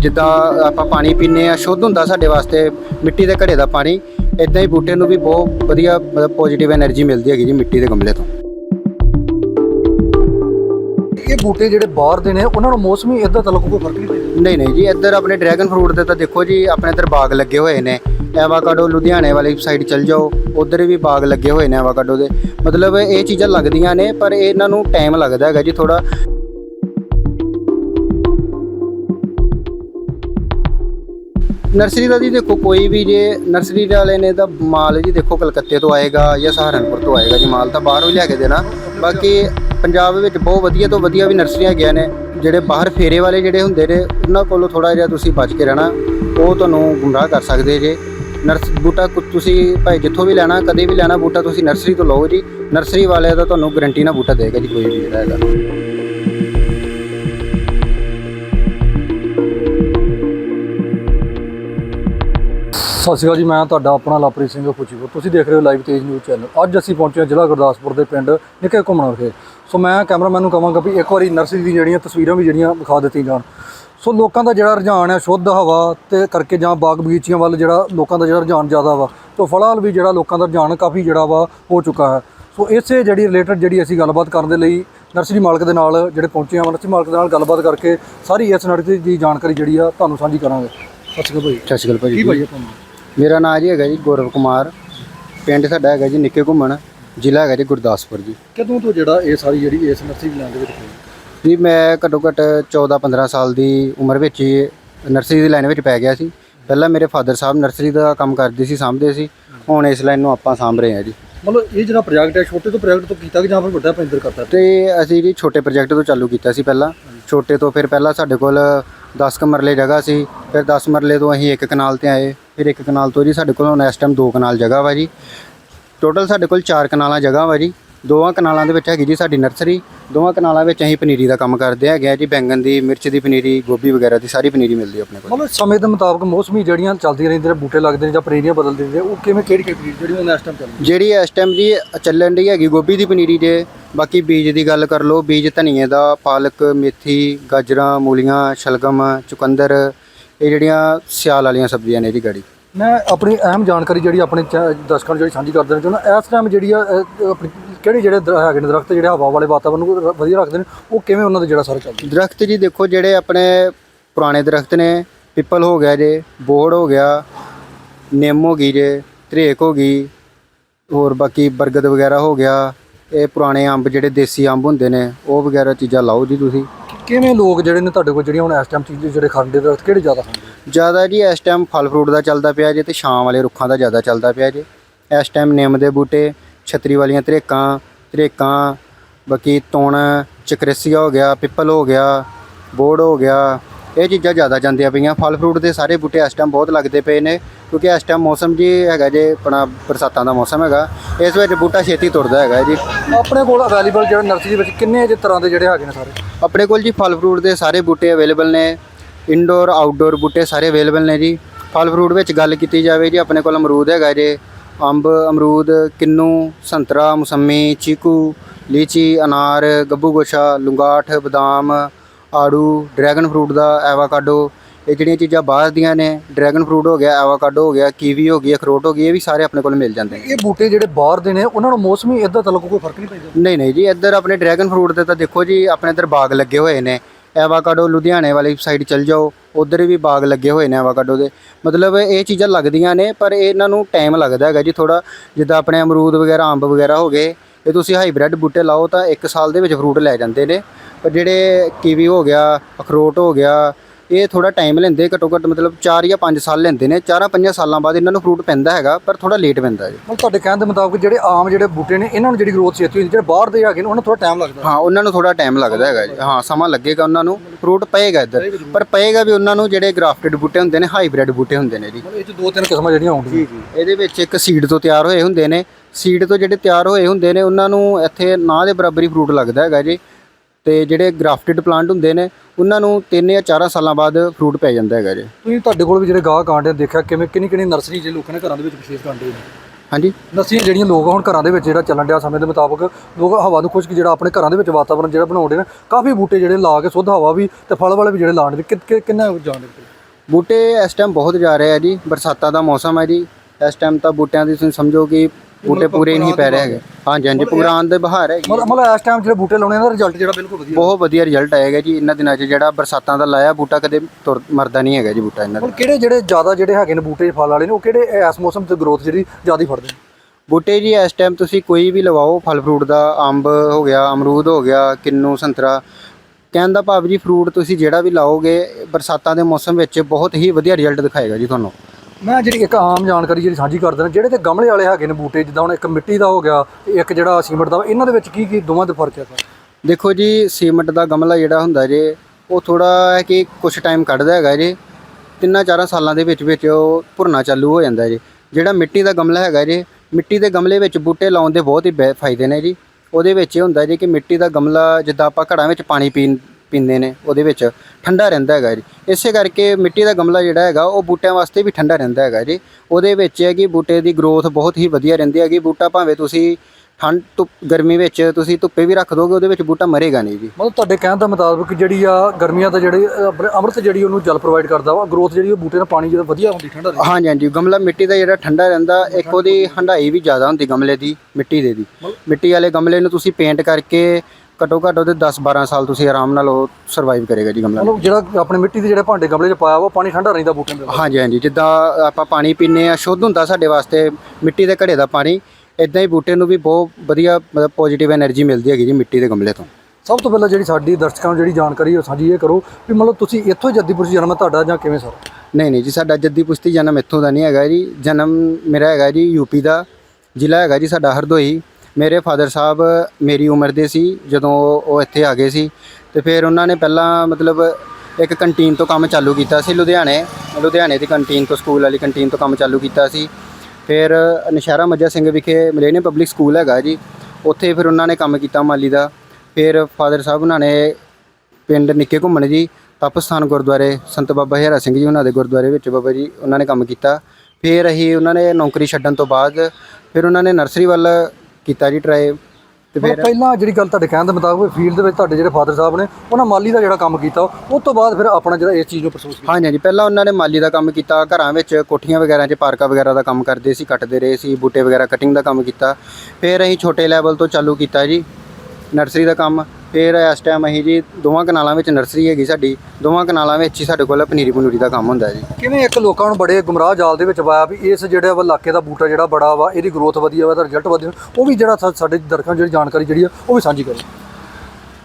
ਜਿੱਦਾਂ ਆਪਾਂ ਪਾਣੀ ਪੀਨੇ ਆ ਸ਼ੁੱਧ ਹੁੰਦਾ ਸਾਡੇ ਵਾਸਤੇ ਮਿੱਟੀ ਦੇ ਘੜੇ ਦਾ ਪਾਣੀ ਇਦਾਂ ਹੀ ਬੂਟੇ ਨੂੰ ਵੀ ਬਹੁਤ ਵਧੀਆ ਮਤਲਬ ਪੋਜ਼ਿਟਿਵ એનર્ਜੀ ਮਿਲਦੀ ਹੈਗੀ ਜੀ ਮਿੱਟੀ ਦੇ ਗਮਲੇ ਤੋਂ। ਇਹ ਬੂਟੇ ਜਿਹੜੇ ਬਾਹਰ ਦੇ ਨੇ ਉਹਨਾਂ ਨੂੰ ਮੌਸਮੀ ਇਦਾਂ ਤਲਕ ਕੋਈ ਫ਼ਰਕ ਨਹੀਂ ਪੈਂਦਾ? ਨਹੀਂ ਨਹੀਂ ਜੀ ਇੱਧਰ ਆਪਣੇ ਡਰੈਗਨ ਫਰੂਟ ਦੇ ਤਾਂ ਦੇਖੋ ਜੀ ਆਪਣੇ ਇੱਧਰ ਬਾਗ ਲੱਗੇ ਹੋਏ ਨੇ। ਐਵਾਕਾਡੋ ਲੁਧਿਆਣੇ ਵਾਲੀ ਸਾਈਡ ਚੱਲ ਜਾਓ ਉਧਰ ਵੀ ਬਾਗ ਲੱਗੇ ਹੋਏ ਨੇ ਐਵਾਕਾਡੋ ਦੇ। ਮਤਲਬ ਇਹ ਚੀਜ਼ਾਂ ਲੱਗਦੀਆਂ ਨੇ ਪਰ ਇਹਨਾਂ ਨੂੰ ਟਾਈਮ ਲੱਗਦਾ ਹੈਗਾ ਜੀ ਥੋੜਾ ਨਰਸਰੀ ਦਾ ਜੀ ਦੇਖੋ, ਕੋਈ ਵੀ ਜੇ ਨਰਸਰੀ ਵਾਲੇ ਨੇ ਤਾਂ ਮਾਲ ਜੀ ਦੇਖੋ ਕਲਕੱਤੇ ਤੋਂ ਆਏਗਾ ਜਾਂ ਸਹਾਰਨਪੁਰ ਤੋਂ ਆਏਗਾ ਜੀ ਮਾਲ ਤਾਂ ਬਾਹਰੋਂ ਹੀ ਲਿਆ ਕੇ ਦੇਣਾ। ਬਾਕੀ ਪੰਜਾਬ ਵਿੱਚ ਬਹੁਤ ਵਧੀਆ ਤੋਂ ਵਧੀਆ ਵੀ ਨਰਸਰੀਆਂ ਗਿਆ ਨੇ, ਜਿਹੜੇ ਬਾਹਰ ਫੇਰੇ ਵਾਲੇ ਜਿਹੜੇ ਹੁੰਦੇ ਨੇ, ਉਹਨਾਂ ਕੋਲੋਂ ਥੋੜਾ ਜਿਹਾ ਤੁਸੀਂ ਬਚ ਕੇ ਰਹਿਣਾ, ਉਹ ਤੁਹਾਨੂੰ ਗੁੰਮਰਾਹ ਕਰ ਸਕਦੇ ਜੇ। ਨਰਸ, ਬੂਟਾ ਕੁ- ਤੁਸੀਂ ਭਾਈ ਜਿੱਥੋਂ ਵੀ ਲੈਣਾ, ਕਦੇ ਵੀ ਲੈਣਾ ਬੂਟਾ ਤੁਸੀਂ ਨਰਸਰੀ ਤੋਂ ਲਓ ਜੀ। ਨਰਸਰੀ ਵਾਲੇ ਦਾ ਤੁਹਾਨੂੰ ਗਾਰੰਟੀ ਨਾਲ ਬੂਟਾ ਦੇਗਾ ਜੀ, ਕੋਈ ਵੀ ਜਿਹੜਾ ਹੈਗਾ। ਸਤਿ ਸ਼੍ਰੀ ਅਕਾਲ ਜੀ ਮੈਂ ਤੁਹਾਡਾ ਆਪਣਾ ਲਵਪ੍ਰੀਤ ਸਿੰਘ ਫੁੱਚੀਪੁਰ ਤੁਸੀਂ ਦੇਖ ਰਹੇ ਹੋ ਲਾਈਵ ਤੇਜ ਨਿਊਜ਼ ਚੈਨਲ। ਅੱਜ ਅਸੀਂ ਪਹੁੰਚੇ ਹਾਂ ਜ਼ਿਲ੍ਹਾ ਗੁਰਦਾਸਪੁਰ ਦੇ ਪਿੰਡ ਨਿੱਕੇ ਘੁੰਮਣਾ ਵਿਖੇ। ਸੋ ਮੈਂ ਕੈਮਰਾਮੈਨ ਨੂੰ ਕਹਾਂਗਾ ਵੀ ਇੱਕ ਵਾਰੀ ਨਰਸਰੀ ਦੀ ਜਿਹੜੀਆਂ ਤਸਵੀਰਾਂ ਵੀ ਜਿਹੜੀਆਂ ਵਿਖਾ ਦਿੱਤੀਆਂ ਜਾਣ। ਸੋ ਲੋਕਾਂ ਦਾ ਜਿਹੜਾ ਰੁਝਾਨ ਹੈ ਸ਼ੁੱਧ ਹਵਾ ਤੇ ਕਰਕੇ ਜਾਂ ਬਾਗ ਬਗੀਚੀਆਂ ਵੱਲ ਜਿਹੜਾ ਲੋਕਾਂ ਦਾ ਜਿਹੜਾ ਰੁਝਾਨ ਜ਼ਿਆਦਾ ਵਾ ਤੇ ਫਲਾਂ ਵੱਲ ਵੀ ਜਿਹੜਾ ਲੋਕਾਂ ਦਾ ਰੁਝਾਨ ਕਾਫੀ ਜਿਹੜਾ ਵਾ ਹੋ ਚੁੱਕਾ ਹੈ। ਸੋ ਇਸੇ ਜਿਹੜੀ ਰਿਲੇਟਡ ਜਿਹੜੀ ਅਸੀਂ ਗੱਲਬਾਤ ਕਰਨ ਦੇ ਲਈ ਨਰਸਰੀ ਮਾਲਕ ਦੇ ਨਾਲ ਜਿਹੜੇ ਪਹੁੰਚੇ ਹਾਂ ਨਰਸਰੀ ਮਾਲਕ ਦੇ ਨਾਲ ਗੱਲਬਾਤ ਕਰਕੇ ਸਾਰੀ ਇਸ ਨਰਸਰੀ ਦੀ ਜਾਣਕਾਰੀ ਜਿਹੜੀ ਆ ਤੁਹਾਨੂੰ ਸਾਂਝੀ ਕਰਾਂਗੇ। ਸਤਿ ਸ਼੍ਰੀ ਅਕਾਲ ਭਾਈ। ਸਤਿ ਸ਼੍ਰੀ ਅਕਾਲ ਕੀ ਭਾਜੀ ਭਾਈ ਆਪਣਾ ਮੇਰਾ ਨਾਮ ਜੀ ਹੈਗਾ ਜੀ ਗੌਰਵ ਕੁਮਾਰ। ਪਿੰਡ ਸਾਡਾ ਹੈਗਾ ਜੀ ਨਿੱਕੇ ਘੁੰਮਣ ਜ਼ਿਲ੍ਹਾ ਹੈਗਾ ਜੀ ਗੁਰਦਾਸਪੁਰ ਜੀ। ਕਦੋਂ ਤੋਂ ਜਿਹੜਾ ਇਹ ਸਾਰੀ ਜਿਹੜੀ ਇਸ ਨਰਸਰੀ ਲੈਣ ਦੇ ਵਿੱਚ ਹੋਈ ਜੀ ਮੈਂ ਘੱਟੋ ਘੱਟ 14 15 ਸਾਲ ਦੀ ਉਮਰ ਵਿੱਚ ਹੀ ਨਰਸਰੀ ਦੀ ਲਾਈਨ ਵਿੱਚ ਪੈ ਗਿਆ ਸੀ। ਪਹਿਲਾਂ ਮੇਰੇ ਫਾਦਰ ਸਾਹਿਬ ਨਰਸਰੀ ਦਾ ਕੰਮ ਕਰਦੇ ਸੀ ਸਾਂਭਦੇ ਸੀ। ਹੁਣ ਇਸ ਲਾਈਨ ਨੂੰ ਆਪਾਂ ਸਾਂਭ ਰਹੇ ਹਾਂ ਜੀ। ਮਤਲਬ ਇਹ ਜਿਹੜਾ ਪ੍ਰੋਜੈਕਟ ਹੈ ਛੋਟੇ ਤੋਂ ਪ੍ਰੋਜੈਕਟ ਤੋਂ ਕੀਤਾ ਕਿ ਜਾਂ ਫਿਰ ਵੱਡਾ ਪੈਂਦਰ ਕਰਤਾ? ਤੇ ਅਸੀਂ ਜੀ ਛੋਟੇ ਪ੍ਰੋਜੈਕਟ ਤੋਂ ਚਾਲੂ ਕੀਤਾ ਸੀ ਪਹਿਲਾਂ। ਛੋਟੇ ਤੋਂ ਫਿਰ ਪਹਿਲਾਂ ਸਾਡੇ ਕੋਲ 10 ਕੁ ਮਰਲੇ ਜਗ੍ਹਾ ਸੀ ਫਿਰ 10 ਮਰਲੇ ਤੋਂ ਅਸੀਂ ਇੱਕ ਕਨਾਲ ਤੇ ਆਏ ਫਿਰ ਇੱਕ ਕਨਾਲ ਤੋਂ ਜੀ ਸਾਡੇ ਕੋਲ ਹੁਣ ਇਸ ਟਾਈਮ ਦੋ ਕਨਾਲ ਜਗ੍ਹਾ ਵਾ ਜੀ। ਟੋਟਲ ਸਾਡੇ ਕੋਲ ਚਾਰ ਕਨਾਲਾਂ ਜਗ੍ਹਾ ਵਾ ਜੀ। ਦੋਵਾਂ ਕਨਾਲਾਂ ਦੇ ਵਿੱਚ ਹੈਗੀ ਜੀ ਸਾਡੀ ਨਰਸਰੀ ਦੋਵਾਂ ਕਨਾਲਾਂ ਵਿੱਚ ਅਸੀਂ ਪਨੀਰੀ ਦਾ ਕੰਮ ਕਰਦੇ ਹੈਗੇ ਆ ਜੀ ਬੈਂਗਣ ਦੀ ਮਿਰਚ ਦੀ ਪਨੀਰੀ ਗੋਭੀ ਵਗੈਰਾ ਦੀ ਸਾਰੀ ਪਨੀਰੀ ਮਿਲਦੀ ਹੈ ਆਪਣੇ ਕੋਲ। ਮਤਲਬ ਸਮੇਂ ਦੇ ਮੁਤਾਬਕ ਮੌਸਮੀ ਜਿਹੜੀਆਂ ਚੱਲਦੀਆਂ ਰਹਿੰਦੀਆਂ ਨੇ ਬੂਟੇ ਲੱਗਦੇ ਨੇ ਜਾਂ ਪ੍ਰੇਰੀਆਂ ਬਦਲਦੇ ਨੇ ਉਹ ਕਿਵੇਂ ਕਿਹੜੀ ਕਿਹੜੀ ਜਿਹੜੀ ਉਹਨਾਂ ਇਸ ਟਾਈਮ ਚੱਲਦੀ ਜਿਹੜੀ ਇਸ ਟਾਈਮ ਜੀ ਚੱਲਣ ਦੀ ਹੈਗੀ ਗੋਭੀ ਦੀ ਪਨੀਰੀ ਜੇ ਬਾਕੀ ਬੀਜ ਦੀ ਗੱਲ ਕਰ ਲਓ ਬੀਜ ਧਨੀਏ ਦਾ ਪਾਲਕ ਮੇਥੀ ਗਾਜਰਾਂ ਮੂਲੀਆਂ ਸ਼ਲਗਮ ਚੁਕੰਦਰ ਇਹ ਜਿਹੜੀਆਂ ਸਿਆਲ ਵਾਲੀਆਂ ਸਬਜ਼ੀਆਂ ਨੇ ਜੀ ਗਾੜੀ। ਮੈਂ ਆਪਣੀ ਅਹਿਮ ਜਾਣਕਾਰੀ ਜਿਹੜੀ ਆਪਣੇ ਚ- ਦਰਸ਼ਕਾਂ ਨੂੰ ਜਿਹੜੀ ਸਾਂਝੀ ਕਰ ਦੇਣਾ ਚਾਹੁੰਦਾ ਇਸ ਟਾਈਮ ਜਿਹੜੀ ਆ ਅਹ, ਆਪਣੀ ਕਿਹੜੇ ਜਿਹੜੇ ਦਰ- ਹੈਗੇ ਨੇ ਦਰਖਤ ਜਿਹੜੇ ਹਵਾ ਵਾਲੇ ਵਾਤਾਵਰਨ ਨੂੰ ਰ- ਵਧੀਆ ਰੱਖਦੇ ਨੇ ਉਹ ਕਿਵੇਂ ਉਹਨਾਂ ਦਾ ਜਿਹੜਾ ਸਾਰਾ ਚੱਲਦਾ? ਦਰਖਤ ਜੀ ਦੇਖੋ ਜਿਹੜੇ ਆਪਣੇ ਪੁਰਾਣੇ ਦਰਖਤ ਨੇ ਪਿੱਪਲ ਹੋ ਗਿਆ ਜੇ ਬੋਹੜ ਹੋ ਗਿਆ ਨਿੰਮ ਹੋ ਗਈ ਜੇ ਧਰੇਕ ਹੋ ਗਈ ਹੋਰ ਬਾਕੀ ਬਰਗਦ ਵਗੈਰਾ ਹੋ ਗਿਆ ਇਹ ਪੁਰਾਣੇ ਅੰਬ ਜਿਹੜੇ ਦੇਸੀ ਅੰਬ ਹੁੰਦੇ ਨੇ ਉਹ ਵਗੈਰਾ ਚੀਜ਼ਾਂ ਲਾਓ ਜੀ ਤੁਸੀਂ। ਕਿਵੇਂ ਲੋਕ ਜਿਹੜੇ ਨੇ ਤੁਹਾਡੇ ਕੋਲ ਜਿਹੜੀਆਂ ਹੁਣ ਇਸ ਟਾਈਮ ਚੀਜ਼ ਜਿਹੜੇ ਖਾਂਦੇ ਦਰਖਤ ਕਿਹੜੇ ਜ਼ਿਆਦਾ ਖਾਂਦੇ? ਜ਼ਿਆਦਾ ਜੀ ਇਸ ਟਾਈਮ ਫਲ ਫਰੂਟ ਦਾ ਚੱਲਦਾ ਪਿਆ ਜੇ ਤੇ ਛਾਂ ਵਾਲੇ ਰੁੱਖਾਂ ਦਾ ਜ਼ਿਆਦਾ ਚੱਲਦਾ ਪਿਆ ਜੇ। ਇਸ ਟਾਈਮ ਨਿੰਮ ਦੇ ਬੂਟੇ ਛਤਰੀ ਵਾਲੀਆਂ ਧਰੇਕਾਂ ਧਰੇਕਾਂ ਬਾਕੀ ਤੁਣ ਚਕਰੇਸੀਆ ਹੋ ਗਿਆ ਪਿੱਪਲ ਹੋ ਗਿਆ ਬੋੜ ਹੋ ਗਿਆ ਇਹ ਚੀਜ਼ਾਂ ਜ਼ਿਆਦਾ ਜਾਂਦੀਆਂ ਪਈਆਂ। ਫਲ ਫਰੂਟ ਦੇ ਸਾਰੇ ਬੂਟੇ ਇਸ ਟਾਈਮ ਬਹੁਤ ਲੱਗਦੇ ਪਏ ਨੇ ਕਿਉਂਕਿ ਇਸ ਟਾਈਮ ਮੌਸਮ ਜੀ ਹੈਗਾ ਜੇ ਆਪਣਾ ਬਰਸਾਤਾਂ ਦਾ ਮੌਸਮ ਹੈਗਾ ਇਸ ਵਿੱਚ ਬੂਟਾ ਛੇਤੀ ਤੁਰਦਾ ਹੈਗਾ ਜੀ। ਆਪਣੇ ਕੋਲ ਅਵੇਲੇਬਲ ਜਿਹੜਾ ਨਰਸਰੀ ਵਿੱਚ ਕਿੰਨੇ ਜਿਹੇ ਤਰ੍ਹਾਂ ਦੇ ਜਿਹੜੇ ਹੈਗੇ ਨੇ ਸਾਰੇ? ਆਪਣੇ ਕੋਲ ਜੀ ਫਲ ਫਰੂਟ ਦੇ ਸਾਰੇ ਬੂਟੇ ਅਵੇਲੇਬਲ ਨੇ ਇਨਡੋਰ ਆਊਟਡੋਰ ਬੂਟੇ ਸਾਰੇ ਅਵੇਲੇਬਲ ਨੇ ਜੀ। ਫਲ ਫਰੂਟ ਵਿੱਚ ਗੱਲ ਕੀਤੀ ਜਾਵੇ ਜੀ ਆਪਣੇ ਕੋਲ ਅਮਰੂਦ ਹੈਗਾ ਜੇ ਅੰਬ ਅਮਰੂਦ ਕਿੰਨੂ ਸੰਤਰਾ ਮੌਸੰਮੀ ਚੀਕੂ ਲੀਚੀ ਅਨਾਰ ਗੱਬੂ ਗੋਸ਼ਾ ਲੁੰਗਾਠ ਬਦਾਮ ਆੜੂ ਡਰੈਗਨ ਫਰੂਟ ਦਾ ਐਵਾਕਾਡੋ ਇਹ ਜਿਹੜੀਆਂ ਚੀਜ਼ਾਂ ਬਾਹਰ ਦੀਆਂ ਨੇ ਡਰੈਗਨ ਫਰੂਟ ਹੋ ਗਿਆ ਐਵਾਕਾਡੋ ਹੋ ਗਿਆ ਕੀਵੀ ਹੋ ਗਈ ਅਖਰੋਟ ਹੋ ਗਈ ਇਹ ਵੀ ਸਾਰੇ ਆਪਣੇ ਕੋਲ ਮਿਲ ਜਾਂਦੇ ਨੇ। ਇਹ ਬੂਟੇ ਜਿਹੜੇ ਬਾਹਰ ਦੇ ਨੇ ਉਹਨਾਂ ਨੂੰ ਮੌਸਮੀ ਇਦਾਂ ਤਾਂ ਕੋਈ ਫ਼ਰਕ ਨਹੀਂ ਪੈਂਦਾ? ਨਹੀਂ ਨਹੀਂ ਜੀ ਇੱਧਰ ਆਪਣੇ ਡਰੈਗਨ ਫਰੂਟ ਤੇ ਤਾਂ ਦੇਖੋ ਜੀ ਆਪਣੇ ਇੱਧਰ ਬਾਗ ਲੱਗੇ ਹੋਏ ਨੇ। ਐਵਾਕਾਡੋ ਲੁਧਿਆਣੇ ਵਾਲੀ ਸਾਈਡ ਚਲ ਜਾਓ ਉਧਰ ਵੀ ਬਾਗ ਲੱਗੇ ਹੋਏ ਨੇ ਐਵਾਕਾਡੋ ਦੇ। ਮਤਲਬ ਇਹ ਚੀਜ਼ਾਂ ਲੱਗਦੀਆਂ ਨੇ ਪਰ ਇਹਨਾਂ ਨੂੰ ਟਾਈਮ ਲੱਗਦਾ ਹੈਗਾ ਜੀ ਥੋੜਾ ਜਿੱਦਾਂ ਆਪਣੇ ਅਮਰੂਦ ਵਗੈਰਾ ਅੰਬ ਵਗੈਰਾ ਹੋ ਗਏ ਇਹ ਤੁਸੀਂ ਹਾਈਬ੍ਰਿਡ ਬੂਟੇ ਲਾਓ ਤਾਂ 1 ਸਾਲ ਦੇ ਵਿੱਚ ਫਰੂਟ ਲੈ ਜਾਂਦੇ ਨੇ। ਪਰ ਜਿਹੜੇ ਕੀਵੀ ਹੋ ਗਿਆ ਅਖਰੋਟ ਹੋ ਗਿਆ ਇਹ ਥੋੜਾ ਟਾਈਮ ਲੈਂਦੇ ਘੱਟੋ ਘੱਟ ਮਤਲਬ 4 ਜਾਂ 5 ਸਾਲ ਲੈਂਦੇ ਨੇ 4-5 ਸਾਲਾਂ ਬਾਅਦ ਇਹਨਾਂ ਨੂੰ ਫਰੂਟ ਪੈਂਦਾ ਹੈਗਾ ਪਰ ਥੋੜਾ ਲੇਟ ਪੈਂਦਾ ਜੀ ਮਤਲਬ ਤੁਹਾਡੇ ਕਹਿਣ ਦੇ ਮੁਤਾਬਕ ਜਿਹੜੇ ਆਮ ਜਿਹੜੇ ਬੂਟੇ ਨੇ ਇਹਨਾਂ ਨੂੰ ਜਿਹੜੀ ਗਰੋਥ ਛੇਤੀ ਹੁੰਦੀ ਜਿਹੜੇ ਬਾਹਰ ਦੇ ਹੈਗੇ ਨੇ ਉਹਨਾਂ ਨੂੰ ਥੋੜਾ ਟਾਈਮ ਲੱਗਦਾ। ਹਾਂ ਉਹਨਾਂ ਨੂੰ ਥੋੜਾ ਟਾਈਮ ਲੱਗਦਾ ਹੈਗਾ ਜੀ। ਹਾਂ ਸਮਾਂ ਲੱਗੇਗਾ ਉਹਨਾਂ ਨੂੰ ਫਰੂਟ ਪਏਗਾ ਇੱਧਰ ਪਰ ਪਏਗਾ ਵੀ ਉਹਨਾਂ ਨੂੰ ਜਿਹੜੇ ਗ੍ਰਾਫਟਡ ਬੂਟੇ ਹੁੰਦੇ ਨੇ ਹਾਈਬ੍ਰਿਡ ਬੂਟੇ ਹੁੰਦੇ ਨੇ ਜੀ। ਇਹ ਚ ਦੋ ਤਿੰਨ ਕਿਸਮਾਂ ਜਿਹੜੀਆਂ ਆਉਂਦੀਆਂ। ਇਹਦੇ ਵਿੱਚ ਇੱਕ ਸੀਡ ਤੋਂ ਤਿਆਰ ਹੋਏ ਹੁੰਦੇ ਨੇ। ਸੀਡ ਤੋਂ ਜਿਹੜੇ ਤਿਆਰ ਹੋਏ ਹੁੰਦੇ ਨੇ ਉਹਨਾਂ ਨੂੰ ਇੱਥੇ ਨਾ ਦੇ ਬਰਾਬਰੀ ਫਰੂਟ ਲੱਗਦਾ ਹੈਗਾ ਜੀ। ਤੇ ਜਿਹੜੇ ਗ੍ਰਾਫਟਡ ਪਲਾਂਟ ਹੁੰਦੇ ਨੇ ਉਹਨਾਂ ਨੂੰ 3 ਜਾਂ 4 ਸਾਲਾਂ ਬਾਅਦ ਫਰੂਟ ਪੈ ਜਾਂਦਾ ਹੈਗਾ ਜੀ। ਤੁਸੀਂ ਤੁਹਾਡੇ ਕੋਲ ਵੀ ਜਿਹੜੇ ਗਾਹਕ ਆਂਡੇ ਦੇਖਿਆ ਕਿਵੇਂ ਕਿੰਨੀ ਕਿੰਨੀ ਨਰਸਰੀ ਜੇ ਲੋਕਾਂ ਨੇ ਘਰਾਂ ਦੇ ਵਿੱਚ ਵਿਸ਼ੇਸ਼ ਕਾਂਡੇ ਨੇ? ਹਾਂਜੀ। ਨਰਸਰੀਆਂ ਜਿਹੜੀਆਂ ਲੋਕ ਹੁਣ ਘਰਾਂ ਦੇ ਵਿੱਚ ਜਿਹੜਾ ਚੱਲਣ ਡਿਆ ਸਮੇਂ ਦੇ ਮੁਤਾਬਕ ਲੋਕ ਹਵਾ ਨੂੰ ਖੁਸ਼ਕ ਜਿਹੜਾ ਆਪਣੇ ਘਰਾਂ ਦੇ ਵਿੱਚ ਵਾਤਾਵਰਣ ਜਿਹੜਾ ਬਣਾਉਂਦੇ ਨੇ ਕਾਫੀ ਬੂਟੇ ਜਿਹੜੇ ਲਾ ਕੇ ਸੁੱਧ ਹਵਾ ਵੀ ਤੇ ਫਲ ਵਾਲੇ ਵੀ ਜਿਹੜੇ ਲਾਉਣ ਦੇ ਕਿ- ਕਿ- ਕਿੰਨਾ ਜਾਣ ਦੇ ਬੂਟੇ ਇਸ ਟਾਈਮ ਬਹੁਤ ਜਾ ਰਹੇ ਆ ਜੀ ਬਰਸਾਤਾਂ ਦਾ ਮੌਸਮ ਹੈ ਜੀ। ਇਸ ਟਾਈਮ ਤਾਂ ਬੂਟਿਆਂ ਦੀ ਤੁਸੀਂ ਸਮਝੋ ਕਿ ਬੂਟੇ ਪੂਰੇ ਨਹੀਂ ਪੈ ਰਹੇ ਹੈਗੇ। ਹਾਂਜੀ ਹਾਂਜੀ ਪੂਰਾ ਦੇ ਬਹਾਰ ਹੈਗੀ। ਮਤਲਬ ਮਤਲਬ ਇਸ ਟਾਈਮ ਜਿਹੜੇ ਬੂਟੇ ਲਾਉਣੇ ਦਾ ਰਿਜ਼ਲਟ ਜਿਹੜਾ ਬਿਲਕੁਲ ਵਧੀਆ। ਬਹੁਤ ਵਧੀਆ ਰਿਜ਼ਲਟ ਆਏਗਾ ਜੀ। ਇਹਨਾਂ ਦਿਨਾਂ 'ਚ ਜਿਹੜਾ ਬਰਸਾਤਾਂ ਦਾ ਲਾਇਆ ਬੂਟਾ ਕਦੇ ਤੁਰ ਮਰਦਾ ਨਹੀਂ ਹੈਗਾ ਜੀ ਬੂਟਾ ਇਹਨਾਂ ਦਾ ਹੁਣ ਕਿਹੜੇ ਜਿਹੜੇ ਜ਼ਿਆਦਾ ਜਿਹੜੇ ਹੈਗੇ ਨੇ ਬੂਟੇ ਫਲ ਵਾਲੇ ਨੇ ਉਹ ਕਿਹੜੇ ਇਸ ਮੌਸਮ ਤੇ ਗਰੋਥ ਜਿਹੜੀ ਜ਼ਿਆਦਾ ਫੜਦੇ ਨੇ? ਬੂਟੇ ਜੀ ਇਸ ਟਾਈਮ ਤੁਸੀਂ ਕੋਈ ਵੀ ਲਵਾਓ ਫਲ ਫਰੂਟ ਦਾ ਅੰਬ ਹੋ ਗਿਆ ਅਮਰੂਦ ਹੋ ਗਿਆ ਕਿੰਨੂ ਸੰਤਰਾ। ਕਹਿਣ ਦਾ ਭਾਵ ਜੀ ਫਰੂਟ ਤੁਸੀਂ ਜਿਹੜਾ ਵੀ ਲਾਓਗੇ ਬਰਸਾਤਾਂ ਦੇ ਮੌਸਮ ਵਿੱਚ ਬਹੁਤ ਹੀ ਵਧੀਆ ਰਿਜ਼ਲਟ ਦਿਖਾਏਗਾ ਜੀ ਤੁਹਾਨੂੰ। ਮੈਂ ਜਿਹੜੀ ਇੱਕ ਆਮ ਜਾਣਕਾਰੀ ਜਿਹੜੀ ਸਾਂਝੀ ਕਰਦੇ ਨੇ ਜਿਹੜੇ ਤੇ ਗਮਲੇ ਵਾਲੇ ਹੈਗੇ ਨੇ ਬੂਟੇ, ਜਿੱਦਾਂ ਹੁਣ ਇੱਕ ਮਿੱਟੀ ਦਾ ਹੋ ਗਿਆ ਤੇ ਇੱਕ ਜਿਹੜਾ ਸੀਮੈਂਟ ਦਾ, ਇਹਨਾਂ ਦੇ ਵਿੱਚ ਕੀ ਕੀ ਦੋਵਾਂ ਦੇ ਫ਼ਰਕ ਹੈ? ਦੇਖੋ ਜੀ, ਸੀਮੈਂਟ ਦਾ ਗਮਲਾ ਜਿਹੜਾ ਹੁੰਦਾ ਜੇ, ਉਹ ਥੋੜਾ ਹੈ ਕਿ ਕੁਝ ਟਾਈਮ ਕੱਢਦਾ ਹੈਗਾ ਜੇ, ਤਿੰਨਾਂ ਚਾਰਾਂ ਸਾਲਾਂ ਦੇ ਵਿੱਚ ਵਿੱਚ ਉਹ ਭੁਰਨਾ ਚਾਲੂ ਹੋ ਜਾਂਦਾ ਜੀ। ਜਿਹੜਾ ਮਿੱਟੀ ਦਾ ਗਮਲਾ ਹੈਗਾ ਜੀ, ਮਿੱਟੀ ਦੇ ਗਮਲੇ ਵਿੱਚ ਬੂਟੇ ਲਾਉਣ ਦੇ ਬਹੁਤ ਹੀ ਬੈ- ਫਾਇਦੇ ਨੇ ਜੀ। ਉਹਦੇ ਵਿੱਚ ਇਹ ਹੁੰਦਾ ਜੀ ਕਿ ਮਿੱਟੀ ਦਾ ਗਮਲਾ, ਜਿੱਦਾਂ ਆਪਾਂ ਘੜਾਂ ਵਿੱਚ ਪਾਣੀ ਪੀਣ ਪੀਂਦੇ ਨੇ ਉਹਦੇ ਵਿੱਚ ਠੰਡਾ ਰਹਿੰਦਾ ਹੈਗਾ ਜੀ। ਇਸੇ ਕਰਕੇ ਮਿੱਟੀ ਦਾ ਗਮਲਾ ਜਿਹੜਾ ਹੈਗਾ ਉਹ ਬੂਟਿਆਂ ਵਾਸਤੇ ਵੀ ਠੰਡਾ ਰਹਿੰਦਾ ਹੈਗਾ ਜੀ। ਉਹਦੇ ਵਿੱਚ ਹੈ ਕਿ ਬੂਟੇ ਦੀ ਗਰੋਥ ਬਹੁਤ ਹੀ ਵਧੀਆ ਰਹਿੰਦੀ ਹੈਗੀ। ਬੂਟਾ ਭਾਵੇਂ ਤੁਸੀਂ ਠੰਡ ਧੁੱਪ ਗਰਮੀ ਵਿੱਚ ਤੁਸੀਂ ਧੁੱਪੇ ਵੀ ਰੱਖ ਦੋਗੇ ਉਹਦੇ ਵਿੱਚ ਬੂਟਾ ਮਰੇਗਾ ਨਹੀਂ ਜੀ। ਮਤਲਬ ਤੁਹਾਡੇ ਕਹਿਣ ਦਾ ਮੁਤਾਬਕ ਜਿਹੜੀ ਆ ਗਰਮੀਆਂ ਦਾ ਜਿਹੜੇ ਅੰਮ੍ਰਿਤ ਜਿਹੜੀ ਉਹਨੂੰ ਜਲ ਪ੍ਰੋਵਾਈਡ ਕਰਦਾ ਵਾ ਗਰੋਥ ਜਿਹੜੀ ਉਹ ਬੂਟੇ ਦਾ ਪਾਣੀ ਜਿਹੜਾ ਵਧੀਆ ਹੁੰਦੀ ਠੰਡਾ ਰਹਿੰਦਾ। ਹਾਂਜੀ ਹਾਂਜੀ। ਗਮਲਾ ਮਿੱਟੀ ਦਾ ਜਿਹੜਾ ਠੰਡਾ ਰਹਿੰਦਾ ਇੱਕ ਉਹਦੀ ਹੰਡਾਈ ਵੀ ਜ਼ਿਆਦਾ ਹੁੰਦੀ ਗਮਲੇ ਦੀ ਮਿੱਟੀ ਦੇ ਦੀ। ਮਿੱਟੀ ਵਾਲੇ ਗਮਲੇ ਨੂੰ ਤੁਸੀਂ ਪੇਂਟ ਕਰਕੇ ਘੱਟੋ ਘੱਟ ਉਹਦੇ 10-12 ਸਾਲ ਤੁਸੀਂ ਆਰਾਮ ਨਾਲ ਉਹ ਸਰਵਾਈਵ ਕਰੇਗਾ ਜੀ ਗਮਲਾ। ਜਿਹੜਾ ਆਪਣੇ ਮਿੱਟੀ ਦੇ ਜਿਹੜੇ ਭਾਂਡੇ ਗਮਲੇ 'ਚ ਪਾਇਆ ਉਹ ਪਾਣੀ ਠੰਡਾ ਰਹਿੰਦਾ ਬੂਟੇ ਦੇ ਹਾਂਜੀ ਹਾਂਜੀ। ਜਿੱਦਾਂ ਆਪਾਂ ਪਾਣੀ ਪੀਂਦੇ ਆ ਸ਼ੁੱਧ ਹੁੰਦਾ ਸਾਡੇ ਵਾਸਤੇ ਮਿੱਟੀ ਦੇ ਘੜੇ ਦਾ ਪਾਣੀ। ਇਦਾਂ ਹੀ ਬੂਟੇ ਨੂੰ ਵੀ ਬਹੁਤ ਵਧੀਆ ਮਤਲਬ ਪੋਜ਼ਿਟਿਵ એનર્ਜੀ ਮਿਲਦੀ ਹੈਗੀ ਜੀ ਮਿੱਟੀ ਦੇ ਗਮਲੇ ਤੋਂ। ਸਭ ਤੋਂ ਪਹਿਲਾਂ ਜਿਹੜੀ ਸਾਡੀ ਦਰਸ਼ਕਾਂ ਨੂੰ ਜਿਹੜੀ ਜਾਣਕਾਰੀ ਉਹ ਸਾਂਝੀ ਇਹ ਕਰੋ ਵੀ ਮਤਲਬ ਤੁਸੀਂ ਇੱਥੋਂ ਜੱਦੀਪੁਰ 'ਚ ਜਨਮ ਤੁਹਾਡਾ ਜਾਂ ਕਿਵੇਂ ਸਰ? ਨਹੀਂ ਨਹੀਂ ਜੀ ਸਾਡਾ ਜੱਦੀਪੁਰ ਪੁਸ਼ਤੀ ਜਨਮ ਇੱਥੋਂ ਦਾ ਨਹੀਂ ਹੈਗਾ ਜੀ। ਜਨਮ ਮੇਰਾ ਹੈਗਾ ਜੀ ਯੂਪੀ ਦਾ ਜ਼ਿਲ੍ਹਾ ਹੈਗਾ ਜੀ ਸਾਡਾ ਹਰਦੋਈ। ਮੇਰੇ ਫਾਦਰ ਸਾਹਿਬ ਮੇਰੀ ਉਮਰ ਦੇ ਸੀ, ਜਦੋਂ ਉਹ ਇੱਥੇ ਆ ਗਏ ਸੀ ਤੇ ਫਿਰ ਉਹਨਾਂ ਨੇ ਪਹਿਲਾਂ ਮਤਲਬ ਇੱਕ ਕੰਟੀਨ ਤੋਂ ਕੰਮ ਚਾਲੂ ਕੀਤਾ ਸੀ ਲੁਧਿਆਣੇ ਲੁਧਿਆਣੇ ਦੀ ਕੰਟੀਨ ਤੋਂ ਸਕੂਲ ਵਾਲੀ ਕੰਟੀਨ ਤੋਂ ਕੰਮ ਚਾਲੂ ਕੀਤਾ ਸੀ। ਫਿਰ ਨਸ਼ਹਿਰਾ ਮੱਜਾ ਸਿੰਘ ਵਿਖੇ ਮਿਲੇਨੀਅਮ ਪਬਲਿਕ ਸਕੂਲ ਹੈਗਾ ਜੀ, ਉੱਥੇ ਫਿਰ ਉਹਨਾਂ ਨੇ ਕੰਮ ਕੀਤਾ ਮਾਲੀ ਦਾ। ਫਿਰ ਫਾਦਰ ਸਾਹਿਬ ਉਹਨਾਂ ਨੇ ਪਿੰਡ ਨਿੱਕੇ ਘੁੰਮਣ ਜੀ, ਤਪਸਥਾਨ ਗੁਰਦੁਆਰੇ, ਸੰਤ ਬਾਬਾ ਹੇਰਾ ਸਿੰਘ ਜੀ ਉਹਨਾਂ ਦੇ ਗੁਰਦੁਆਰੇ ਵਿੱਚ ਬਾਬਾ ਜੀ, ਉਹਨਾਂ ਨੇ ਕੰਮ ਕੀਤਾ। ਫਿਰ ਅਸੀਂ ਉਹਨਾਂ ਨੇ ਨੌਕਰੀ ਛੱਡਣ ਤੋਂ ਬਾਅਦ ਫਿਰ ਉਹਨਾਂ ਨੇ ਨਰਸਰੀ ਵੱਲ ਕੀਤਾ ਜੀ ਟਰਾਈ ਤੇ ਫਿਰ ਪਹਿਲਾਂ ਜਿਹੜੀ ਗੱਲ ਤੁਹਾਡੇ ਕਹਿਣ ਦੇ ਮੁਤਾਬਕ ਫੀਲਡ ਦੇ ਵਿੱਚ ਤੁਹਾਡੇ ਜਿਹੜੇ ਫਾਦਰ ਸਾਹਿਬ ਨੇ ਉਹਨਾਂ ਮਾਲੀ ਦਾ ਜਿਹੜਾ ਕੰਮ ਕੀਤਾ ਉਸ ਤੋਂ ਬਾਅਦ ਫਿਰ ਆਪਣਾ ਜਿਹੜਾ ਇਸ ਚੀਜ਼ ਨੂੰ ਪਰਸੂਸ ਕੀਤਾ। ਹਾਂਜੀ ਹਾਂਜੀ। ਪਹਿਲਾਂ ਉਹਨਾਂ ਨੇ ਮਾਲੀ ਦਾ ਕੰਮ ਕੀਤਾ ਘਰਾਂ ਵਿੱਚ ਕੋਠੀਆਂ ਵਗੈਰਾ 'ਚ ਪਾਰਕਾਂ ਵਗੈਰਾ ਦਾ ਕੰਮ ਕਰਦੇ ਸੀ ਕੱਟਦੇ ਰਹੇ ਸੀ ਬੂਟੇ ਵਗੈਰਾ ਕਟਿੰਗ ਦਾ ਕੰਮ ਕੀਤਾ। ਫਿਰ ਅਸੀਂ ਛੋਟੇ ਲੈਵਲ ਤੋਂ ਚਾਲੂ ਕੀਤਾ ਜੀ ਨਰਸਰੀ ਦਾ ਕੰਮ। ਫਿਰ ਇਸ ਟਾਈਮ ਅਸੀਂ ਜੀ ਦੋਵਾਂ ਕਨਾਲਾਂ ਵਿੱਚ ਨਰਸਰੀ ਹੈਗੀ ਸਾਡੀ ਦੋਵਾਂ ਕਨਾਲਾਂ ਵਿੱਚ ਹੀ ਸਾਡੇ ਕੋਲ ਪਨੀਰੀ ਪਨੂਰੀ ਦਾ ਕੰਮ ਹੁੰਦਾ ਜੀ। ਕਿਵੇਂ ਇੱਕ ਲੋਕਾਂ ਨੂੰ ਬੜੇ ਗੁੰਮਰਾਹ ਜਾਲ ਦੇ ਵਿੱਚ ਪਾਇਆ ਵੀ ਇਸ ਜਿਹੜੇ ਵਾ ਇਲਾਕੇ ਦਾ ਬੂਟਾ ਜਿਹੜਾ ਬੜਾ ਵਾ ਇਹਦੀ ਗਰੋਥ ਵਧੀਆ ਵਾ ਇਹਦਾ ਰਿਜ਼ਲਟ ਵਧੀਆ ਉਹ ਵੀ ਜਿਹੜਾ ਸਾ- ਸਾਡੇ ਦਰਸ਼ਕਾਂ ਨੂੰ ਜਿਹੜੀ ਜਾਣਕਾਰੀ ਜਿਹੜੀ ਆ ਉਹ ਵੀ ਸਾਂਝੀ ਕਰੋ।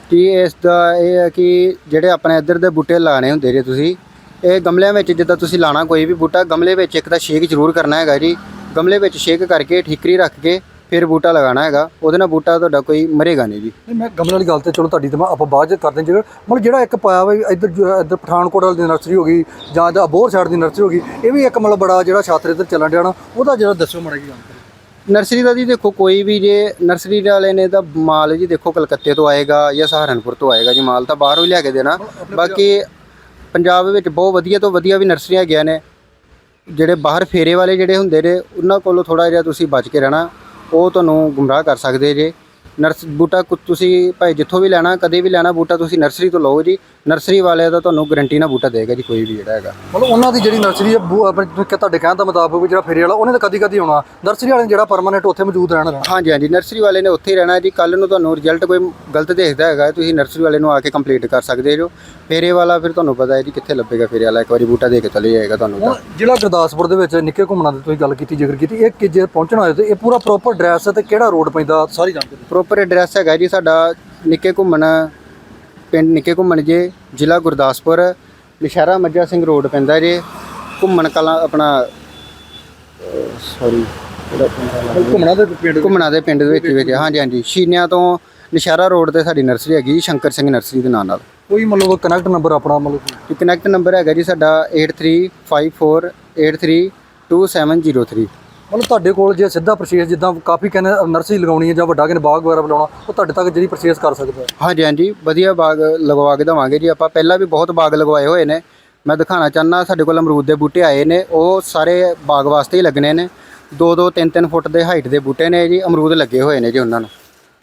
ਕਿ ਇਸ ਦਾ ਇਹ ਹੈ ਕਿ ਜਿਹੜੇ ਆਪਣੇ ਇੱਧਰ ਦੇ ਬੂਟੇ ਲਾਣੇ ਹੁੰਦੇ ਜੇ ਤੁਸੀਂ ਇਹ ਗਮਲਿਆਂ ਵਿੱਚ ਜਿੱਦਾਂ ਤੁਸੀਂ ਲਾਣਾ ਕੋਈ ਵੀ ਬੂਟਾ ਗਮਲੇ ਵਿੱਚ ਇੱਕ ਤਾਂ ਛੇਕ ਜ਼ਰੂਰ ਕਰਨਾ ਹੈਗਾ ਜੀ। ਗਮਲੇ ਵਿੱਚ ਛੇਕ ਕਰਕੇ ਠੀਕਰੀ ਰੱਖ ਕੇ ਫਿਰ ਬੂਟਾ ਲਗਾਉਣਾ ਹੈਗਾ ਉਹਦੇ ਨਾਲ ਬੂਟਾ ਤੁਹਾਡਾ ਕੋਈ ਮਰੇਗਾ ਨਹੀਂ ਜੀ। ਨਹੀਂ ਮੈਂ ਗਮਲੇ ਵਾਲੀ ਗੱਲ ਤੇ ਚਲੋ ਤੁਹਾਡੀ ਤੇ ਮੈਂ ਆਪਾਂ ਬਾਅਦ ਚ ਕਰਦੇ ਹਾਂ ਜਿਵੇਂ ਮਤਲਬ ਜਿਹੜਾ ਇੱਕ ਪਾਇਆ ਵਾ ਇੱਧਰ ਜੋ- ਇੱਧਰ ਪਠਾਨਕੋਟ ਵਾਲੀ ਦੀ ਨਰਸਰੀ ਹੋ ਗਈ ਜਾਂ ਇਹਦਾ ਅਬੋਹਰ ਸਾਈਡ ਦੀ ਨਰਸਰੀ ਹੋ ਗਈ ਇਹ ਵੀ ਇੱਕ ਮਤਲਬ ਬੜਾ ਜਿਹੜਾ ਛਾਤਰ ਇੱਧਰ ਚੱਲਣ ਡਿਆ ਨਾ ਉਹਦਾ ਜਿਹੜਾ ਦੱਸਿਓ ਮਾੜਾ ਜੀ ਜਾਣਕਾਰੀ। ਨਰਸਰੀ ਦਾ ਜੀ ਦੇਖੋ ਕੋਈ ਵੀ ਜੇ ਨਰਸਰੀ ਵਾਲੇ ਨੇ ਤਾਂ ਮਾਲ ਜੀ ਦੇਖੋ ਕਲਕੱਤੇ ਤੋਂ ਆਏਗਾ ਜਾਂ ਸਹਾਰਨਪੁਰ ਤੋਂ ਆਏਗਾ ਜੀ ਮਾਲ ਤਾਂ ਬਾਹਰੋਂ ਹੀ ਲਿਆ ਕੇ ਦੇਣਾ। ਬਾਕੀ ਪੰਜਾਬ ਵਿੱਚ ਬਹੁਤ ਵਧੀਆ ਤੋਂ ਵਧੀਆ ਵੀ ਨਰਸਰੀਆਂ ਹੈਗੀਆਂ ਨੇ। ਜਿਹੜੇ ਬਾਹਰ ਫੇਰੇ ਵਾਲੇ ਜਿਹੜੇ ਹੁੰਦੇ ਨੇ ਉਹਨਾਂ ਕੋਲੋਂ ਥੋੜਾ ਜਿਹਾ ਤੁਸੀਂ ਬਚ ਕੇ ਰਹਿਣਾ। ਉਹ ਤੁਹਾਨੂੰ ਗੁੰਮਰਾਹ ਕਰ ਸਕਦੇ ਜੇ। ਨਰਸ ਬੂਟਾ ਕੁ- ਤੁਸੀਂ ਭਾਈ ਜਿੱਥੋਂ ਵੀ ਲੈਣਾ ਕਦੇ ਵੀ ਲੈਣਾ ਬੂਟਾ ਤੁਸੀਂ ਨਰਸਰੀ ਤੋਂ ਲਓ ਜੀ। ਨਰਸਰੀ ਵਾਲੇ ਦਾ ਤੁਹਾਨੂੰ ਗਾਰੰਟੀ ਨਾਲ ਬੂਟਾ ਦੇਗਾ ਜੀ ਕੋਈ ਵੀ ਜਿਹੜਾ ਹੈਗਾ। ਮਤਲਬ ਉਹਨਾਂ ਦੀ ਜਿਹੜੀ ਨਰਸਰੀ ਹੈ ਬੂ- ਆਪਣੇ ਕਿ ਤੁਹਾਡੇ ਕਹਿਣ ਦਾ ਮੁਤਾਬਕ ਵੀ ਜਿਹੜਾ ਫੇਰੇ ਵਾਲਾ ਉਹਨੇ ਤਾਂ ਕਦੀ ਕਦੀ ਆਉਣਾ। ਨਰਸਰੀ ਵਾਲੇ ਨੇ ਜਿਹੜਾ ਪਰਮਾਨੈਂਟ ਉੱਥੇ ਮੌਜੂਦ ਰਹਿਣਾ। ਰਹਿਣਾ ਹਾਂਜੀ ਹਾਂਜੀ। ਨਰਸਰੀ ਵਾਲੇ ਨੇ ਉੱਥੇ ਹੀ ਰਹਿਣਾ ਜੀ। ਕੱਲ ਨੂੰ ਤੁਹਾਨੂੰ ਰਿਜ਼ਲਟ ਕੋਈ ਗਲਤ ਦੇਖਦਾ ਹੈਗਾ ਤੁਸੀਂ ਨਰਸਰੀ ਵਾਲੇ ਨੂੰ ਆ ਕੇ ਕੰਪਲੀਟ ਕਰ ਸਕਦੇ ਜੋ ਫੇਰੇ ਵਾਲਾ ਫਿਰ ਤੁਹਾਨੂੰ ਪਤਾ ਹੈ ਜੀ ਕਿੱਥੇ ਲੱਭੇਗਾ ਫੇਰੇ ਵਾਲਾ। ਇੱਕ ਵਾਰੀ ਬੂਟਾ ਦੇ ਕੇ ਚਲੇ ਜਾਏਗਾ ਤੁਹਾਨੂੰ ਤਾਂ। ਹੁਣ ਜ਼ਿਲ੍ਹਾ ਗੁਰਦਾਸਪੁਰ ਦੇ ਵਿੱਚ ਨਿੱਕੇ ਘੁੰਮਣਾ ਦੀ ਤੁਸੀਂ ਗੱਲ ਕੀਤੀ ਜ਼ਿਕਰ ਕੀਤੀ। ਇਹ ਕਿ ਜੇ ਪਹੁੰਚਣਾ ਹੋਏ ਤੇ ਇਹ ਪੂਰਾ ਪ੍ਰੋਪਰ ਐਡਰੈਸ ਤੇ ਕਿਹੜਾ ਰੋਡ ਪੈਂਦਾ ਸਾਰੀ ਜਾਣਕਾਰੀ ਪ੍ਰੋਪਰ ਐਡਰੈਸ ਹੈਗਾ ਜੀ ਸਾਡਾ ਨਿੱਕੇ ਘੁੰਮਣ ਪਿੰਡ ਨਿੱਕੇ ਘੁੰਮਣ ਜੇ ਜ਼ਿਲ੍ਹਾ ਗੁਰਦਾਸਪੁਰ ਨਸ਼ਹਿਰਾ ਮੱਜਾ ਸਿੰਘ ਰੋਡ ਪੈਂਦਾ ਜੇ ਘੁੰਮਣ ਕਲਾਂ ਆਪਣਾ ਸੌਰੀ ਘੁੰਮਣਾ ਦੇ ਪਿੰਡ ਘੁੰਮਣਾ ਦੇ ਪਿੰਡ ਦੇ ਵਿੱਚ ਵਿੱਚ ਹਾਂਜੀ ਹਾਂਜੀ ਸ਼ੀਨਿਆਂ ਤੋਂ ਨਸ਼ਹਿਰਾ ਰੋਡ ਤੇ ਸਾਡੀ ਨਰਸਰੀ ਹੈਗੀ ਜੀ, ਸ਼ੰਕਰ ਸਿੰਘ ਨਰਸਰੀ ਦੇ ਨਾਂ ਨਾਲ। ਕੋਈ ਮਤਲਬ ਕਨੈਕਟ ਨੰਬਰ ਆਪਣਾ ਮਤਲਬ ਕਨੈਕਟ ਨੰਬਰ ਹੈਗਾ ਜੀ ਸਾਡਾ 8354832703 ਮਤਲਬ ਤੁਹਾਡੇ ਕੋਲ ਜੇ ਸਿੱਧਾ ਪਰਚੇਸ ਜਿੱਦਾਂ ਕਾਫੀ ਕਹਿੰਦੇ ਨਰਸਰੀ ਲਗਾਉਣੀ ਹੈ ਜਾਂ ਵੱਡਾ ਕਹਿੰਦੇ ਬਾਗ ਵਗੈਰਾ ਬਣਾਉਣਾ ਉਹ ਤੁਹਾਡੇ ਤੱਕ ਜਿਹੜੀ ਪਰਚੇਸ ਕਰ ਸਕਦਾ ਹੈ? ਹਾਂਜੀ ਹਾਂਜੀ ਵਧੀਆ ਬਾਗ ਲਗਵਾ ਕੇ ਦੇਵਾਂਗੇ ਜੀ। ਆਪਾਂ ਪਹਿਲਾਂ ਵੀ ਬਹੁਤ ਬਾਗ ਲਗਵਾਏ ਹੋਏ ਨੇ। ਮੈਂ ਦਿਖਾਣਾ ਚਾਹੁੰਦਾ ਸਾਡੇ ਕੋਲ ਅਮਰੂਦ ਦੇ ਬੂਟੇ ਆਏ ਨੇ। ਉਹ ਸਾਰੇ ਬਾਗ ਵਾਸਤੇ ਹੀ ਲੱਗਣੇ ਨੇ। 2-2 3-3 ਫੁੱਟ ਦੇ ਹਾਈਟ ਦੇ ਬੂਟੇ ਨੇ ਜੀ। ਅਮਰੂਦ ਲੱਗੇ ਹੋਏ ਨੇ ਜੀ ਉਹਨਾਂ ਨੂੰ।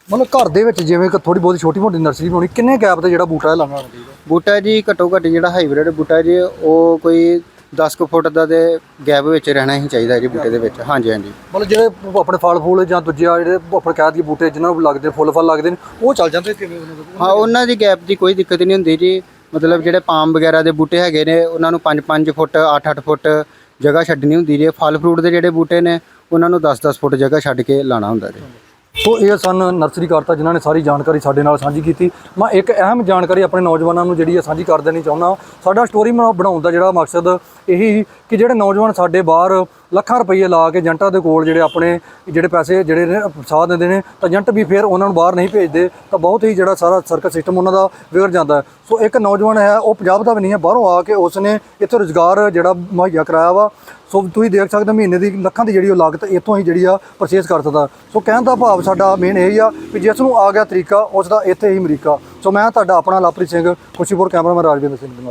ਮਤਲਬ ਘਰ ਦੇ ਵਿੱਚ ਜਿਵੇਂ ਕਿ ਥੋੜੀ ਬਹੁਤੀ ਛੋਟੀ ਮੋਟੀ ਨਰਸਰੀ ਬਣਾਉਣੀ ਕਿੰਨੇ ਗੈਪ ਤੇ ਜਿਹੜਾ ਬੂਟਾ ਲਾਉਣਾ? ਬੂਟਾ ਜੀ ਘੱਟੋ ਘੱਟ ਜਿਹੜਾ ਹਾਈਬ੍ਰਿਡ ਬੂਟਾ ਜੀ ਉਹ ਕੋਈ 10 ਕੁ ਫੁੱਟ ਦਾ ਦੇ ਗੈਪ ਵਿੱਚ ਰਹਿਣਾ ਹੀ ਚਾਹੀਦਾ ਜੀ ਬੂਟੇ ਦੇ ਵਿੱਚ। ਹਾਂਜੀ ਹਾਂਜੀ। ਮਤਲਬ ਜਿਹੜੇ ਆਪਣੇ ਫਲ ਫੂਲ ਜਾਂ ਦੂਜੇ ਆ ਜਿਹੜੇ ਆਪਣੇ ਕਹਿ ਦਈਏ ਬੂਟੇ ਜਿਨ੍ਹਾਂ ਨੂੰ ਲੱਗਦੇ ਫੁੱਲ ਫਲ ਲੱਗਦੇ ਨੇ ਉਹ ਚੱਲ ਜਾਂਦੇ ਕਿਵੇਂ ਉਹਨਾਂ ਦੇ? ਹਾਂ ਉਹਨਾਂ ਦੀ ਗੈਪ ਦੀ ਕੋਈ ਦਿੱਕਤ ਨਹੀਂ ਹੁੰਦੀ ਜੀ। ਮਤਲਬ ਜਿਹੜੇ ਪਾਮ ਵਗੈਰਾ ਦੇ ਬੂਟੇ ਹੈਗੇ ਨੇ ਉਹਨਾਂ ਨੂੰ 5-5 ਫੁੱਟ 8-8 ਫੁੱਟ ਜਗ੍ਹਾ ਛੱਡਣੀ ਹੁੰਦੀ ਜੀ। ਫਲ ਫਰੂਟ ਦੇ ਜਿਹੜੇ ਬੂਟੇ ਨੇ ਉਹਨਾਂ ਨੂੰ 10-10 ਫੁੱਟ ਜਗ੍ਹਾ ਛੱਡ ਕੇ ਲਾਣਾ ਹੁੰਦਾ ਜੀ। ਸੋ ਇਹ ਸਨ ਨਰਸਰੀ ਕਰਤਾ ਜਿਨ੍ਹਾਂ ਨੇ ਸਾਰੀ ਜਾਣਕਾਰੀ ਸਾਡੇ ਨਾਲ ਸਾਂਝੀ ਕੀਤੀ। ਮੈਂ ਇੱਕ ਅਹਿਮ ਜਾਣਕਾਰੀ ਆਪਣੇ ਨੌਜਵਾਨਾਂ ਨੂੰ ਜਿਹੜੀ ਹੈ ਸਾਂਝੀ ਕਰ ਦੇਣੀ ਚਾਹੁੰਦਾ ਸਾਡਾ ਸਟੋਰੀ ਬਣਾਉਣ ਦਾ ਜਿਹੜਾ ਮਕਸਦ ਇਹੀ ਕਿ ਜਿਹੜੇ ਨੌਜਵਾਨ ਸਾਡੇ ਬਾਹਰ ਲੱਖਾਂ ਰੁਪਏ ਲਾ ਕੇ ਏਜੰਟਾਂ ਦੇ ਕੋਲ ਜਿਹੜੇ ਆਪਣੇ ਜਿਹੜੇ ਪੈਸੇ ਜਿਹੜੇ ਨੇ ਫਸਾ ਦਿੰਦੇ ਨੇ, ਤਾਂ ਏਜੰਟ ਵੀ ਫਿਰ ਉਹਨਾਂ ਨੂੰ ਬਾਹਰ ਨਹੀਂ ਭੇਜਦੇ, ਤਾਂ ਬਹੁਤ ਹੀ ਜਿਹੜਾ ਸਾਰਾ ਸਰਕਲ ਸਿਸਟਮ ਉਹਨਾਂ ਦਾ ਵਿਗੜ ਜਾਂਦਾ ਸੋ ਇੱਕ ਨੌਜਵਾਨ ਹੈ, ਉਹ ਪੰਜਾਬ ਦਾ ਵੀ ਨਹੀਂ ਹੈ, ਬਾਹਰੋਂ ਆ ਕੇ ਉਸਨੇ ਇੱਥੇ ਰੁਜ਼ਗਾਰ ਜਿਹੜਾ ਮੁਹੱਈਆ ਕਰਾਇਆ ਵਾ। ਸੋ ਤੁਸੀਂ ਦੇਖ ਸਕਦੇ ਹੋ, ਮਹੀਨੇ ਦੀ ਲੱਖਾਂ ਦੀ ਜਿਹੜੀ ਉਹ ਲਾਗਤ ਇੱਥੋਂ ਹੀ ਜਿਹੜੀ ਆ ਪਰਚੇਸ ਕਰ ਸਕਦਾ। ਸੋ ਕਹਿਣ ਦਾ ਭਾਵ ਸਾਡਾ ਮੇਨ ਇਹ ਹੀ ਆ ਕਿ ਜਿਸ ਨੂੰ ਆ ਗਿਆ ਤਰੀਕਾ ਉਸ ਦਾ ਇੱਥੇ ਹੀ ਅਮਰੀਕਾ। ਸੋ ਮੈਂ ਤੁਹਾਡਾ ਆਪਣਾ ਲਾਪਰੀ ਸਿੰਘ, ਖੁਸ਼ੀਪੁਰ ਕੈਮਰਾਮੈਨ ਰਾਜਵਿੰਦਰ ਸਿੰਘ ਦੇ